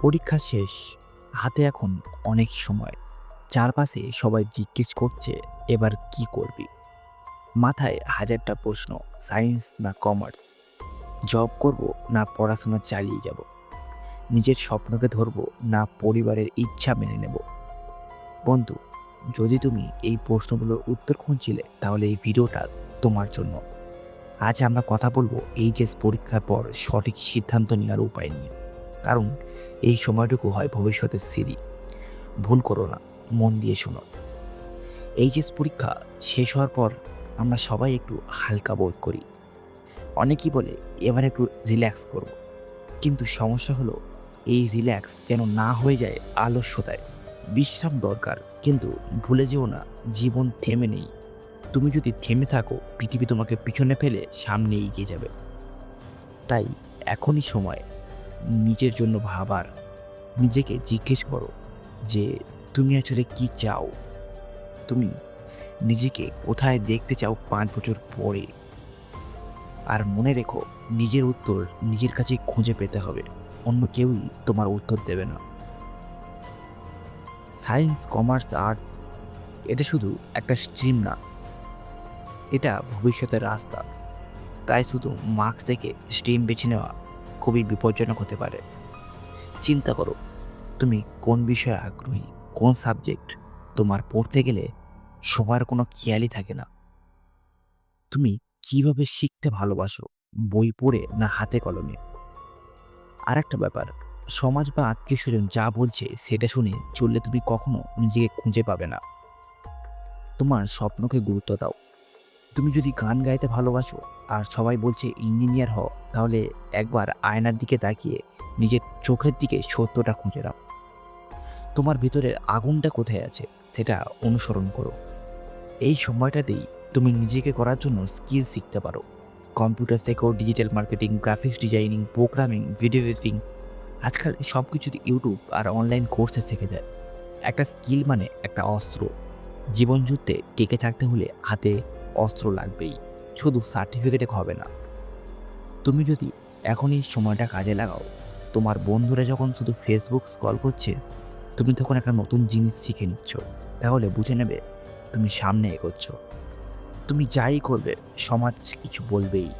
পরীক্ষা শেষ। হাতে এখন অনেক সময়। চারপাশে সবাই জিজ্ঞেস করছে, এবার কি করবি? মাথায় হাজারটা প্রশ্ন, সায়েন্স না কমার্স? জব করব না পড়াশোনা চালিয়ে যাব। নিজের স্বপ্নকে ধরবো না পরিবারের ইচ্ছা মেনে নেব। বন্ধু, যদি তুমি এই প্রশ্নগুলোর উত্তর খুঁজছিলে, তাহলে এই ভিডিওটা তোমার জন্য। আজ আমরা কথা বলব এইচএস পরীক্ষার পর সঠিক সিদ্ধান্ত নেওয়ার উপায় নিয়ে। কারণ এই সময়টুকু হয় ভবিষ্যতের সিঁড়ি। ভুল করো না, মন দিয়ে শোনো। এইচএস পরীক্ষা শেষ হওয়ার পর আমরা সবাই একটু হালকা বোধ করি। অনেকেই বলে, এবার একটু রিল্যাক্স করব। কিন্তু সমস্যা হলো, এই রিল্যাক্স যেন না হয়ে যায় আলস্যতায় বিশ্রাম দরকার, কিন্তু ভুলে যেও না, জীবন থেমে নেই। তুমি যদি থেমে থাকো, পৃথিবী তোমাকে পিছনে ফেলে সামনে এগিয়ে যাবে। তাই এখনই সময় নিজের জন্য ভাবার। নিজেকে জিজ্ঞেস করো যে, তুমি আসলে কি চাও? তুমি নিজেকে কোথায় দেখতে চাও পাঁচ বছর পরে? আর মনে রেখো, নিজের উত্তর নিজের কাছে খুঁজে পেতে হবে। অন্য কেউই তোমার উত্তর দেবে না। সায়েন্স কমার্স আর্টস এটা শুধু একটা স্ট্রিম না। এটা ভবিষ্যতের রাস্তা। তাই শুধু মার্কস থেকে স্ট্রিম বেছে নেওয়া খুবই বিপজ্জনক হতে পারে। চিন্তা করো, তুমি কোন বিষয়ে আগ্রহী, কোন সাবজেক্ট, তোমার পড়তে গেলে সবার কোনো খেয়ালই থাকে না। তুমি কীভাবে শিখতে ভালোবাসো, বই পড়ে না হাতে কলমে? আর একটা ব্যাপার, সমাজ বা আত্মীয় স্বজন যা বলছে সেটা শুনে চললে তুমি কখনো নিজেকে খুঁজে পাবে না। তোমার স্বপ্নকে গুরুত্ব দাও। তুমি যদি গান গাইতে ভালোবাসো আর সবাই বলছে ইঞ্জিনিয়ার হও, তাহলে একবার আয়নার দিকে তাকিয়ে নিজের চোখের দিকে সত্যটা খুঁজে নাও। তোমার ভিতরের আগুনটা কোথায় আছে সেটা অনুসরণ করো। এই সময়টাতেই তুমি নিজেকে করার জন্য স্কিল শিখতে পারো। কম্পিউটার শেখো digital marketing, graphics designing, programming, video editing, আজকাল সব কিছু ইউটিউব আর অনলাইন কোর্সে শিখে যায়। একটা স্কিল মানে একটা অস্ত্র। জীবন যুদ্ধে টিকে থাকতে হলে হাতে অস্ত্র লাগবেই, শুধু সার্টিফিকেটে হবে না। তুমি যদি এখনই সময়টা কাজে লাগাও, তোমার বন্ধুরা যখন শুধু ফেসবুক স্কল করছে, তুমি তখন একটা নতুন জিনিস শিখে নিচ্ছ। তাহলে বুঝে নেবে তুমি সামনে এগোচ্ছ। তুমি যাই করবে, সমাজ কিছু বলবেই।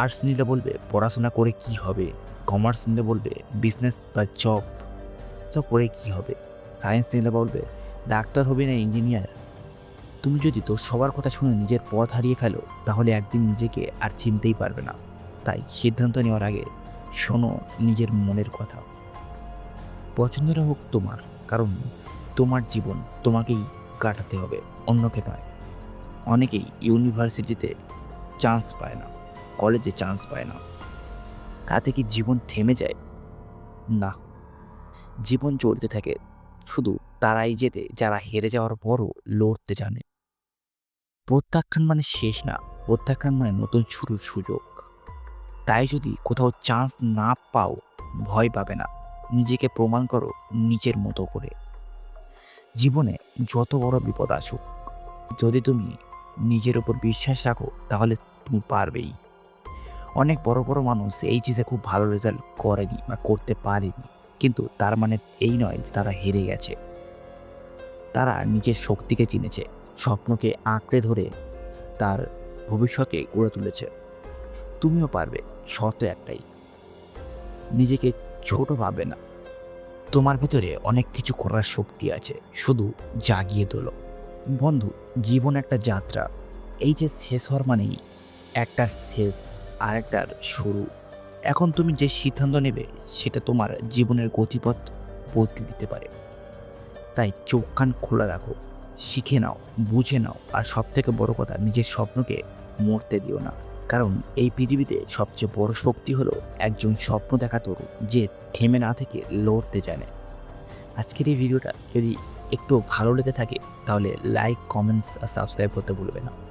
আর্টস নিলে বলবে, পড়াশোনা করে কি হবে? কমার্স নিলে বলবে বিজনেস বা জব সব করে কি হবে? সায়েন্স নিলে বলবে, ডাক্তার হবে না ইঞ্জিনিয়ার তুমি যদি তো সবার কথা শুনে নিজের পথ হারিয়ে ফেলো, তাহলে একদিন নিজেকে আর চিনতেই পারবে না। তাই সিদ্ধান্ত নেওয়ার আগে শোনো নিজের মনের কথা। পছন্দটা হোক তোমার, কারণ তোমার জীবন তোমাকেই কাটাতে হবে, অন্যকে নয়। অনেকেই ইউনিভার্সিটিতে চান্স পায় না, কলেজে চান্স পায় না। তাতে কি জীবন থেমে যায়? না। জীবন চলতে থাকে, শুধু তারাই যেতে যারা হেরে যাওয়ার পরও লড়তে জানে। প্রত্যাখ্যান মানে শেষ না, প্রত্যাখ্যান মানে নতুন শুরুর সুযোগ। তাই যদি কোথাও চান্স না পাও, ভয় পাবে না। নিজেকে প্রমাণ করো নিজের মতো করে। জীবনে যত বড় বিপদ আসুক, যদি তুমি নিজের উপর বিশ্বাস রাখো, তাহলে তুমি পারবেই। অনেক বড় বড় মানুষ এই চিজে খুব ভালো রেজাল্ট করেনি বা করতে পারেনি। কিন্তু তার মানে এই নয় তারা হেরে গেছে। তারা নিজের শক্তিকে চিনেছে। স্বপ্নকে আঁকড়ে ধরে তার ভবিষ্যৎকে গড়ে তুলেছে। তুমিও পারবে, শর্ত একটাই। নিজেকে ছোট ভাবে না। তোমার ভিতরে অনেক কিছু করার শক্তি আছে, শুধু জাগিয়ে তোলো। বন্ধু, জীবন একটা যাত্রা। এই যে শেষ হওয়ার মানেই একটার শেষ আর একটার শুরু। এখন তুমি যে সিদ্ধান্ত নেবে, সেটা তোমার জীবনের গতিপথ বদলে দিতে পারে। তাই চোখ কান খোলা রাখো। শিখে নাও, বুঝে নাও। আর সব থেকে বড় কথা, নিজের স্বপ্নকে মরতে দিও না। কারণ এই পৃথিবীতে সবচেয়ে বড় শক্তি হলো একজন স্বপ্ন দেখা তরুণ, যে থেমে না থেকে লড়তে জানে। আজকের এই ভিডিওটা যদি একটু ভালো লেগে থাকে, তাহলে লাইক কমেন্টস আর সাবস্ক্রাইব করতে ভুলবে না।